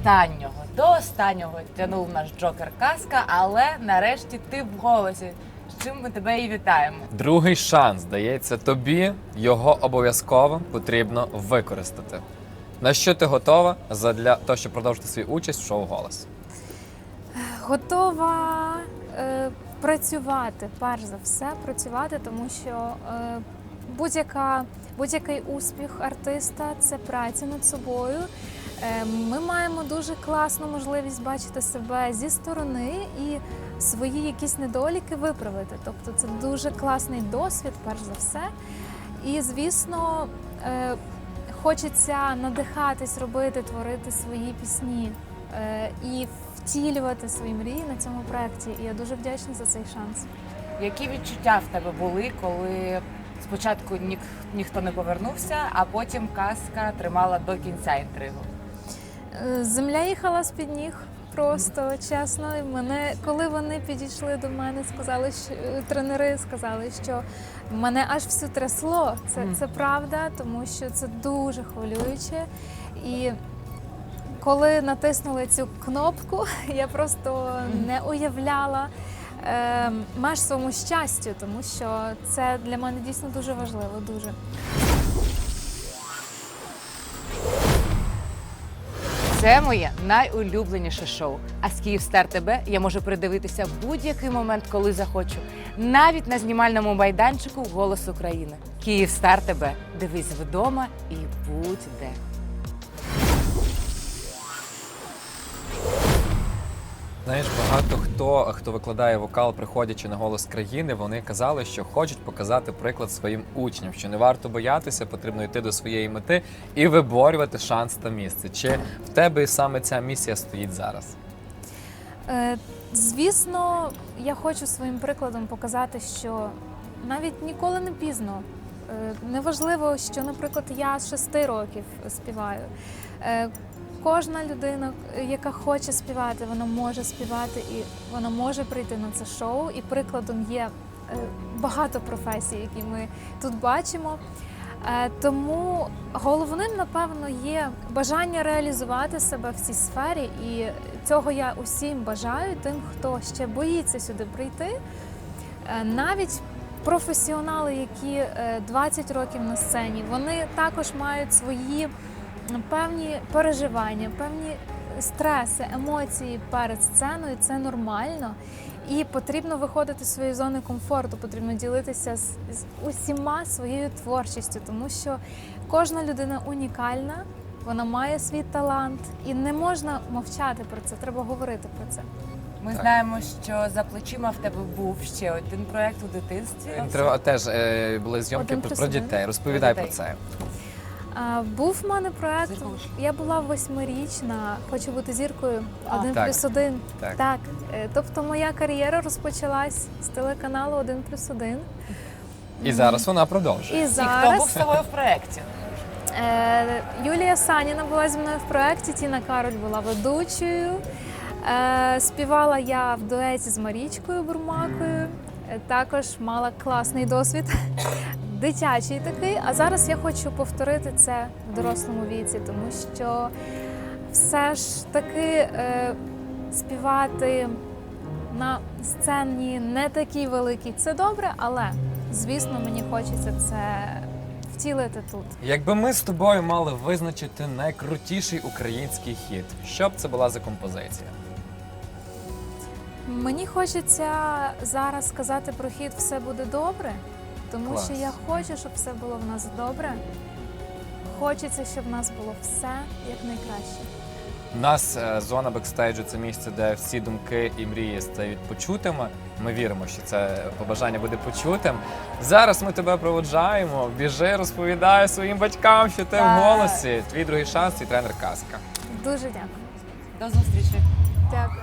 останнього, до останнього тягнув наш Джокер казка, але нарешті ти в голосі. З чим ми тебе і вітаємо. Другий шанс дається тобі, його обов'язково потрібно використати. На що ти готова задля того, щоб продовжити свою участь в шоу голос? Готова е, працювати, перш за все, працювати, тому що е, будь-яка, будь-який успіх артиста це праця над собою. Е, ми маємо дуже класну можливість бачити себе зі сторони і свої якісь недоліки виправити. Тобто це дуже класний досвід, перш за все. І, звісно, е, хочеться надихатись, робити, творити свої пісні е, і втілювати свої мрії на цьому проєкті. І я дуже вдячна за цей шанс. Які відчуття в тебе були, коли спочатку нік, ніхто не повернувся, а потім казка тримала до кінця інтригу? Е, Земля їхала з під ніг. Просто чесно, І мене, коли вони підійшли до мене, сказали, що е, тренери сказали, що мене аж всю трясло. Це, це правда, тому що це дуже хвилююче. І коли натиснули цю кнопку, я просто не уявляла меж своєму щастю, тому що це для мене дійсно дуже важливо. Дуже. Це моє найулюбленіше шоу. А з Київстар ТБ я можу придивитися будь-який момент, коли захочу, навіть на знімальному майданчику Голос України. Київстар ТБ. Дивись вдома і будь де. Знаєш, багато хто, хто викладає вокал, приходячи на голос країни, вони казали, що хочуть показати приклад своїм учням, що не варто боятися, потрібно йти до своєї мети і виборювати шанс та місце. Чи в тебе саме ця місія стоїть зараз? Е, Звісно, я хочу своїм прикладом показати, що навіть ніколи не пізно. Е, Неважливо, що, наприклад, я з шести років співаю. Е, Кожна людина, яка хоче співати, вона може співати і вона може прийти на це шоу. І прикладом є е, багато професій, які ми тут бачимо. Е, Тому головним, напевно, є бажання реалізувати себе в цій сфері, і цього я усім бажаю, тим, хто ще боїться сюди прийти. Е, Навіть професіонали, які е, 20 років на сцені, вони також мають свої певні переживання, певні стреси, емоції перед сценою. Це нормально. І потрібно виходити з своєї зони комфорту, потрібно ділитися з, з усіма своєю творчістю, тому що кожна людина унікальна, вона має свій талант, і не можна мовчати про це, треба говорити про це. Ми Так. знаємо, що за плечима в тебе був ще один проект у дитинстві. Треба теж е, були зйомки Один про, про дітей. Розповідай Про про це. Був в мене проект. Я була восьмирічна, хочу бути зіркою. Один плюс один. Так. Е, Тобто моя кар'єра розпочалась з телеканалу Один плюс один. І зараз вона продовжує. І І хто був з тобою в проєкті? е, Юлія Саніна була зі мною в проєкті, Тіна Кароль була ведучою. Е, Співала я в дуеті з Марічкою Бурмакою. Е, Також мала класний досвід. Дитячий такий, а зараз я хочу повторити це в дорослому віці, тому що все ж таки е, співати на сцені не такій великій це добре, але звісно мені хочеться це втілити тут. Якби ми з тобою мали визначити найкрутіший український хіт, що б це була за композиція? Мені хочеться зараз сказати про хід все буде добре, тому Клас. що я хочу, щоб все було в нас добре. Хочеться, щоб в нас було все як найкраще. У нас е, зона бекстейджу це місце, де всі думки і мрії стають почутими. Ми віримо, що це побажання буде почутим. Зараз ми тебе проводжаємо. Біжи, розповідай своїм батькам, що ти в Так. голосі. Твій другий шанс і тренер казка. Дуже дякую. До зустрічі. Дякую.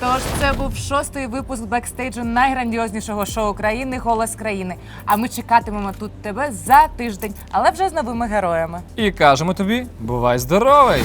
Тож це був шостий випуск бекстейджу найграндіознішого шоу країни Голос країни. А ми чекатимемо тут тебе за тиждень, але вже з новими героями. І кажемо тобі: бувай здоровий!